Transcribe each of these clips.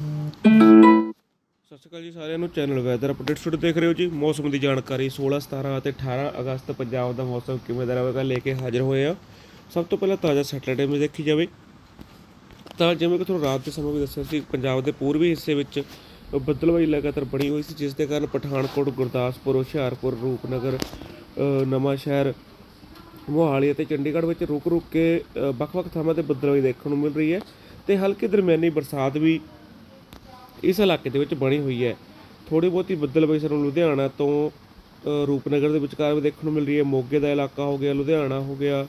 ਸਤਿ ਸ਼੍ਰੀ ਅਕਾਲ ਜੀ ਸਾਰਿਆਂ ਨੂੰ ਚੈਨਲ ਵੈਦਰ ਅਪਡੇਟਸ ਤੁਹਾਡੇ ਦੇਖ ਰਹੇ ਹੋ ਜੀ। ਮੌਸਮ ਦੀ ਜਾਣਕਾਰੀ 16 17 ਅਤੇ 18 ਅਗਸਤ ਪੰਜਾਬ ਦਾ ਮੌਸਮ ਕਿਵੇਂ ਦਾ ਰਹੇਗਾ ਲੈ ਕੇ ਹਾਜ਼ਰ ਹੋਏ ਆ ਸਭ ਤੋਂ ਪਹਿਲਾਂ ਤਾਜ਼ਾ ਸੈਟਰਡੇ ਵਿੱਚ ਦੇਖੀ ਜਾਵੇ। ਤਾਂ ਜਿਵੇਂ ਕਿ ਤੁਹਾਨੂੰ ਰਾਤ ਦੇ ਸਮੇਂ ਵੀ ਦੱਸਿਆ ਸੀ ਪੰਜਾਬ ਦੇ ਪੂਰਬੀ ਹਿੱਸੇ ਵਿੱਚ ਬੱਦਲਵਾਈ ਲਗਾਤਾਰ ਬਣੀ ਹੋਈ ਸੀ ਜਿਸ ਦੇ ਕਾਰਨ ਪਠਾਨਕੋਟ ਗੁਰਦਾਸਪੁਰ ਹੁਸ਼ਿਆਰਪੁਰ ਰੂਪਨਗਰ ਅ, ਨਵਾਂ ਸ਼ਹਿਰ ਮੋਹਾਲੀ ਅਤੇ ਚੰਡੀਗੜ੍ਹ ਵਿੱਚ ਰੁਕ ਰੁਕ ਕੇ ਵੱਖ-ਵੱਖ ਥਾਵਾਂ ਤੇ ਬੱਦਲਵਾਈ ਦੇਖਣ ਨੂੰ ਮਿਲ ਰਹੀ ਹੈ। ਤੇ ਹਲਕੀ ਦਰਮਿਆਨੀ ਬਰਸਾਤ ਵੀ ਇਸ ਇਲਾਕੇ ਦੇ ਵਿੱਚ ਬਣੀ ਹੋਈ ਹੈ। ਥੋੜੀ ਬਹੁਤੀ ਬੱਦਲਬਾਈ ਸਾਨੂੰ ਲੁਧਿਆਣਾ ਤੋਂ ਰੂਪਨਗਰ ਦੇ ਵਿਚਕਾਰ ਵੀ ਦੇਖਣ ਨੂੰ ਮਿਲ ਰਹੀ ਹੈ। ਮੋਗੇ ਦਾ ਇਲਾਕਾ ਹੋ ਗਿਆ, ਲੁਧਿਆਣਾ ਹੋ ਗਿਆ,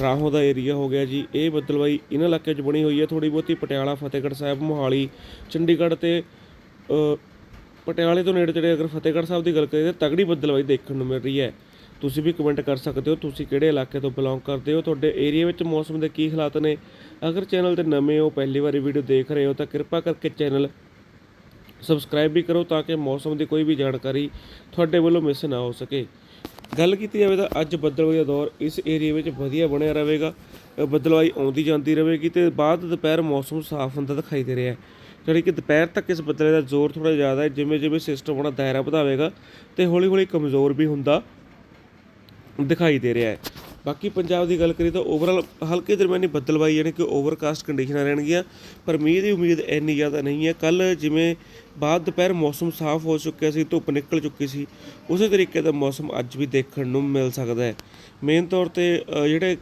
ਰਾਹੋਂ ਦਾ ਏਰੀਆ ਹੋ ਗਿਆ ਜੀ। ਇਹ ਬੱਦਲਬਾਈ ਇਹਨਾਂ ਇਲਾਕਿਆਂ 'ਚ ਬਣੀ ਹੋਈ ਹੈ। ਥੋੜੀ ਬਹੁਤੀ ਪਟਿਆਲਾ, ਫਤਿਹਗੜ੍ਹ ਸਾਹਿਬ, ਮੋਹਾਲੀ, ਚੰਡੀਗੜ੍ਹ ਤੇ ਪਟਿਆਲੇ ਤੋਂ ਨੇੜੇ ਤੇੜੇ ਅਗਰ ਫਤਿਹਗੜ੍ਹ ਸਾਹਿਬ ਦੀ ਗੱਲ ਕਰੀਏ ਤਾਂ ਤਗੜੀ ਬੱਦਲਬਾਈ ਦੇਖਣ ਨੂੰ ਮਿਲ ਰਹੀ ਹੈ। ਤੁਸੀਂ ਵੀ ਕਮੈਂਟ ਕਰ ਸਕਦੇ ਹੋ। ਤੁਸੀਂ ਕਿਹੜੇ ਇਲਾਕੇ ਤੋਂ ਬਿਲੋਂਗ ਕਰਦੇ ਹੋ? ਤੁਹਾਡੇ ਏਰੀਆ ਵਿੱਚ ਮੌਸਮ ਦੇ ਕੀ ਹਾਲਾਤ ਨੇ? ਅਗਰ ਚੈਨਲ ਤੇ ਨਵੇਂ ਹੋ, ਪਹਿਲੀ ਵਾਰੀ ਵੀਡੀਓ ਦੇਖ ਰਹੇ ਹੋ, ਤਾਂ ਕਿਰਪਾ ਕਰਕੇ ਚੈਨਲ ਸਬਸਕ੍ਰਾਈਬ ਵੀ ਕਰੋ ਤਾਂ ਕਿ ਮੌਸਮ ਦੀ ਕੋਈ ਵੀ ਜਾਣਕਾਰੀ ਤੁਹਾਡੇ ਵੱਲੋਂ ਮਿਸ ਨਾ ਹੋ ਸਕੇ। ਗੱਲ ਕੀਤੀ ਜਾਵੇ ਤਾਂ ਅੱਜ ਬੱਦਲਵਾਈ ਦਾ ਦੌਰ ਇਸ ਏਰੀਆ ਵਿੱਚ ਵਧੀਆ ਬਣਿਆ ਰਹੇਗਾ। ਅ, ਬੱਦਲਵਾਈ ਆਉਂਦੀ ਜਾਂਦੀ ਰਹੇਗੀ ਤੇ ਬਾਅਦ ਦੁਪਹਿਰ ਮੌਸਮ ਸਾਫ਼ ਹੁੰਦਾ ਦਿਖਾਈ ਦੇ ਰਿਹਾ ਹੈ। ਜਿਹੜੀ ਕਿ ਦੁਪਹਿਰ ਤੱਕ ਇਸ ਬੱਦਲ ਦਾ ਜ਼ੋਰ ਥੋੜਾ ਜ਼ਿਆਦਾ ਹੈ ਜਿਵੇਂ ਜਿਵੇਂ ਸਿਸਟਮ ਆਪਣਾ ਦਾਇਰਾ ਵਧਾਵੇਗਾ ਤੇ ਹੌਲੀ ਹੌਲੀ ਕਮਜ਼ੋਰ ਵੀ ਹੁੰਦਾ ਦਿਖਾਈ ਦੇ ਰਿਹਾ ਹੈ। ਬਾਕੀ ਪੰਜਾਬ ਦੀ ਗੱਲ ਕਰੀ ਤਾਂ ਓਵਰਆਲ ਹਲਕੇ ਦਰਮਿਆਨੀ ਬੱਦਲਵਾਈ ਯਾਨੀ ਕਿ ਓਵਰਕਾਸਟ ਕੰਡੀਸ਼ਨਾਂ ਰਹਿਣਗੀਆਂ, ਪਰ ਮੀਂਹ ਦੀ ਉਮੀਦ ਇੰਨੀ ਜ਼ਿਆਦਾ ਨਹੀਂ ਹੈ। ਕੱਲ ਜਿਵੇਂ ਬਾਅਦ ਦੁਪਹਿਰ ਮੌਸਮ ਸਾਫ਼ ਹੋ ਚੁੱਕਿਆ ਸੀ, ਧੁੱਪ ਨਿਕਲ ਚੁੱਕੀ ਸੀ, ਉਸੇ ਤਰੀਕੇ ਦਾ ਮੌਸਮ ਅੱਜ ਵੀ ਦੇਖਣ ਨੂੰ ਮਿਲ ਸਕਦਾ ਹੈ। ਮੇਨ ਤੌਰ ਤੇ ਜਿਹੜੇ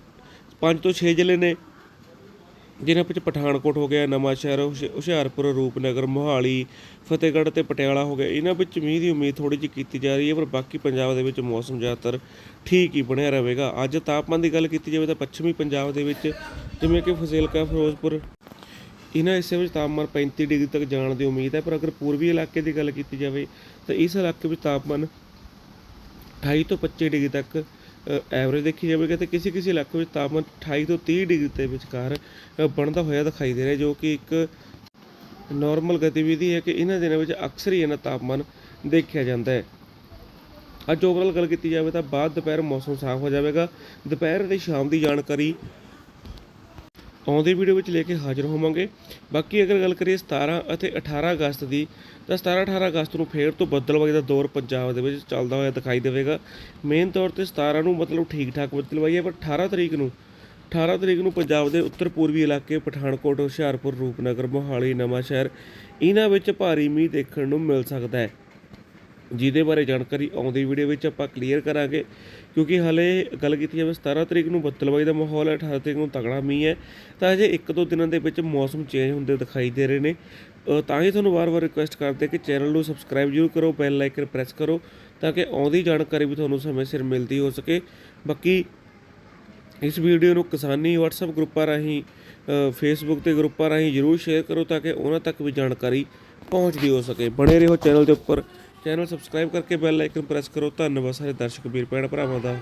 5 ਤੋਂ 6 ਜ਼ਿਲ੍ਹੇ ਨੇ ਜਿਨ੍ਹਾਂ ਵਿੱਚ ਪਠਾਨਕੋਟ ਹੋ ਗਿਆ ਨਵਾਂ ਸ਼ਹਿਰ ਹੁਸ਼ਿਆਰਪੁਰ, ਰੂਪਨਗਰ, ਮੋਹਾਲੀ, ਫਤਿਹਗੜ੍ਹ ਅਤੇ ਪਟਿਆਲਾ ਹੋ ਗਿਆ ਇਹਨਾਂ ਵਿੱਚ ਮੀਂਹ ਦੀ ਉਮੀਦ ਥੋੜ੍ਹੀ ਜਿਹੀ ਕੀਤੀ ਜਾ ਰਹੀ ਹੈ, ਪਰ ਬਾਕੀ ਪੰਜਾਬ ਦੇ ਵਿੱਚ ਮੌਸਮ ਜ਼ਿਆਦਾਤਰ ਠੀਕ ਹੀ ਬਣਿਆ ਰਹੇਗਾ। ਅੱਜ ਤਾਪਮਾਨ ਦੀ ਗੱਲ ਕੀਤੀ ਜਾਵੇ ਤਾਂ ਪੱਛਮੀ ਪੰਜਾਬ ਦੇ ਵਿੱਚ ਜਿਵੇਂ ਕਿ ਫਜ਼ਿਲਕਾ, ਫਿਰੋਜ਼ਪੁਰ, ਇਹਨਾਂ ਹਿੱਸੇ ਵਿੱਚ ਤਾਪਮਾਨ 35 ਡਿਗਰੀ ਤੱਕ ਜਾਣ ਦੀ ਉਮੀਦ ਹੈ। ਪਰ ਅਗਰ ਪੂਰਬੀ ਇਲਾਕੇ ਦੀ ਗੱਲ ਕੀਤੀ ਜਾਵੇ ਤਾਂ ਇਸ ਇਲਾਕੇ ਵਿੱਚ ਤਾਪਮਾਨ 28 ਤੋਂ 25 ਡਿਗਰੀ ਤੱਕ ਐਵਰੇਜ ਦੇਖੀ ਜਾਵੇਗੀ ਤੇ ਕਿਸੇ ਕਿਸੇ ਇਲਾਕੇ ਵਿੱਚ ਤਾਪਮਾਨ 28 ਤੋਂ 30 ਡਿਗਰੀ ਦੇ ਵਿਚਕਾਰ ਬਣਦਾ ਹੋਇਆ ਦਿਖਾਈ ਦੇ ਰਿਹਾ, ਜੋ ਕਿ ਇੱਕ ਨਾਰਮਲ ਗਤੀਵਿਧੀ ਹੈ ਕਿ ਇਹਨਾਂ ਦਿਨਾਂ ਵਿੱਚ ਅਕਸਰ ਹੀ ਇਹਨਾਂ ਤਾਪਮਾਨ ਦੇਖਿਆ ਜਾਂਦਾ ਹੈ। ਅੱਜ ਓਵਰਆਲ ਗੱਲ ਕੀਤੀ ਜਾਵੇ ਤਾਂ ਬਾਅਦ ਦੁਪਹਿਰ ਮੌਸਮ ਸਾਫ਼ ਹੋ ਜਾਵੇਗਾ। ਦੁਪਹਿਰ ਤੇ ਸ਼ਾਮ ਦੀ ਜਾਣਕਾਰੀ ਆਉਂਦੀ ਵੀਡੀਓ ਵਿੱਚ ਲੈ ਕੇ ਹਾਜ਼ਰ ਹੋਵਾਂਗੇ। ਬਾਕੀ ਅਗਰ ਗੱਲ ਕਰੀਏ 17 ਅਤੇ 18 ਅਗਸਤ ਦੀ, ਤਾਂ 17 18 ਅਗਸਤ ਨੂੰ ਫੇਰ ਤੋਂ ਬੱਦਲਬਾਈ ਦਾ ਦੌਰ ਪੰਜਾਬ ਦੇ ਵਿੱਚ ਚੱਲਦਾ ਹੋਇਆ ਦਿਖਾਈ ਦੇਵੇਗਾ। ਮੇਨ ਤੌਰ ਤੇ 17 ਨੂੰ ਮਤਲਬ ਠੀਕ ਠਾਕ ਬੱਦਲਬਾਈ ਹੈ ਪਰ 18 ਤਰੀਕ ਨੂੰ 18 ਤਰੀਕ ਨੂੰ ਪੰਜਾਬ ਦੇ ਉੱਤਰ ਪੂਰਬੀ ਇਲਾਕੇ ਪਠਾਨਕੋਟ, ਹੁਸ਼ਿਆਰਪੁਰ, ਰੂਪਨਗਰ, ਮੋਹਾਲੀ, ਨਵਾਂਸ਼ਹਿਰ, ਇਹਨਾਂ ਵਿੱਚ ਭਾਰੀ ਮੀਂਹ ਦੇਖਣ ਨੂੰ ਮਿਲ ਸਕਦਾ ਹੈ। ਜਿਹਦੇ ਬਾਰੇ ਜਾਣਕਾਰੀ ਆਉਂਦੀ ਵੀਡੀਓ ਵਿੱਚ ਆਪਾਂ ਕਲੀਅਰ ਕਰਾਂਗੇ। ਕਿਉਂਕਿ ਹਲੇ ਗੱਲ ਕੀਤੀ ਜਾਵੇ 17 ਤਰੀਕ ਨੂੰ ਬੱਦਲਬਾਈ ਦਾ ਮਾਹੌਲ ਹੈ 18 ਤਰੀਕ ਨੂੰ ਤਗੜਾ ਮੀਂਹ ਹੈ, ਤਾਂ ਅਜੇ ਇੱਕ ਦੋ ਦਿਨਾਂ ਦੇ ਵਿੱਚ ਮੌਸਮ ਚੇਂਜ ਹੁੰਦੇ ਦਿਖਾਈ ਦੇ ਰਹੇ ਨੇ। ਤਾਂ ਹੀ ਤੁਹਾਨੂੰ ਵਾਰ-ਵਾਰ ਰਿਕੁਐਸਟ ਕਰਦੇ ਕਿ ਚੈਨਲ ਨੂੰ ਸਬਸਕ੍ਰਾਈਬ ਜ਼ਰੂਰ ਕਰੋ ਬੈਲ ਆਈਕਨ ਪ੍ਰੈਸ ਕਰੋ, ਤਾਂ ਕਿ ਆਉਂਦੀ ਜਾਣਕਾਰੀ ਵੀ ਤੁਹਾਨੂੰ ਸਮੇਂ ਸਿਰ ਮਿਲਦੀ ਹੋ ਸਕੇ। ਬਾਕੀ ਇਸ ਵੀਡੀਓ ਨੂੰ ਕਿਸਾਨੀ WhatsApp ਗਰੁੱਪਾਂ ਰਾਹੀਂ ਫੇਸਬੁੱਕ ਤੇ ਗਰੁੱਪਾਂ ਰਾਹੀਂ ਜਰੂਰ ਸ਼ੇਅਰ ਕਰੋ, ਤਾਂ ਕਿ ਉਹਨਾਂ ਤੱਕ ਵੀ ਜਾਣਕਾਰੀ ਪਹੁੰਚਦੀ ਹੋ ਸਕੇ। ਬਣੇ ਰਹੋ ਚੈਨਲ ਦੇ ਉੱਪਰ। ਚੈਨਲ ਸਬਸਕ੍ਰਾਈਬ ਕਰਕੇ ਬੈਲ ਆਈਕਨ ਪ੍ਰੈਸ ਕਰੋ। ਧੰਨਵਾਦ ਸਾਰੇ ਦਰਸ਼ਕ ਵੀਰ ਭੈਣ ਭਰਾਵਾਂ ਦਾ।